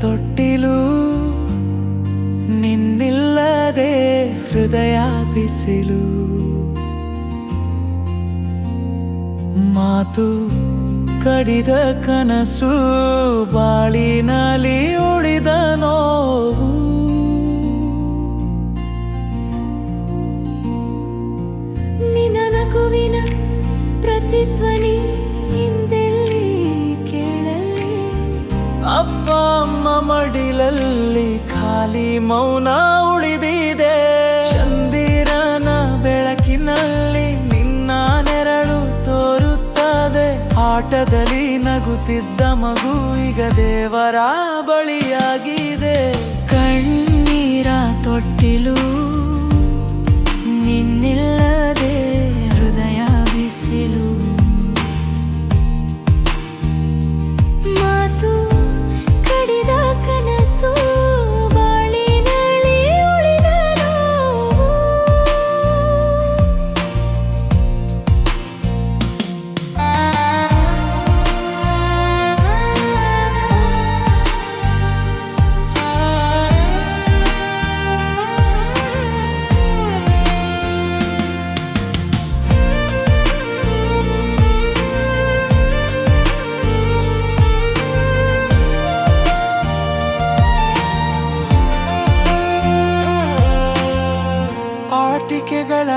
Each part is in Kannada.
ತೊಟ್ಟಿಲು ನಿನ್ನಿಲ್ಲದೆ ಹೃದಯ ಬಿಸಿಲು. ಮಾತು ಕಡಿದ ಕನಸು ಬಾಳಿನಲ್ಲಿ ಉಳಿದ ನೋವು. ನಿನ್ನ ನಗುವಿನ ಪ್ರತಿಧ್ವನಿ ಅಪ್ಪ ಅಮ್ಮ ಮಡಿಲಲ್ಲಿ ಖಾಲಿ ಮೌನ ಉಳಿದಿದೆ. ಚಂದಿರನ ಬೆಳಕಿನಲ್ಲಿ ನಿನ್ನ ನೆರಳು ತೋರುತ್ತದೆ. ಆಟದಲ್ಲಿ ನಗುತ್ತಿದ್ದ ಮಗು ಈಗ ದೇವರ ಬಳಿಯಾಗಿದೆ. ಕಣ್ಣೀರ ತೊಟ್ಟಿಲು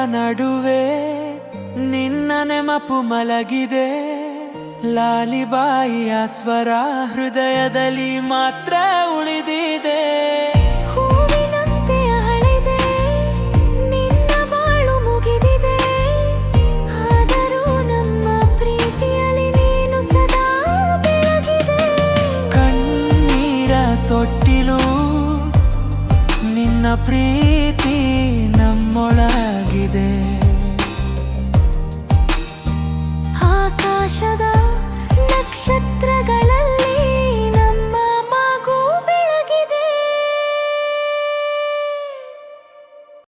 ನಡುವೆ ನಿನ್ನ ನೆಮಪು ಮಲಗಿದೆ. ಲಾಲಿಬಾಯಿಯ ಸ್ವರ ಹೃದಯದಲ್ಲಿ ಮಾತ್ರ ಉಳಿದಿದೆ. ಹೂವಿನಂತೆ shut the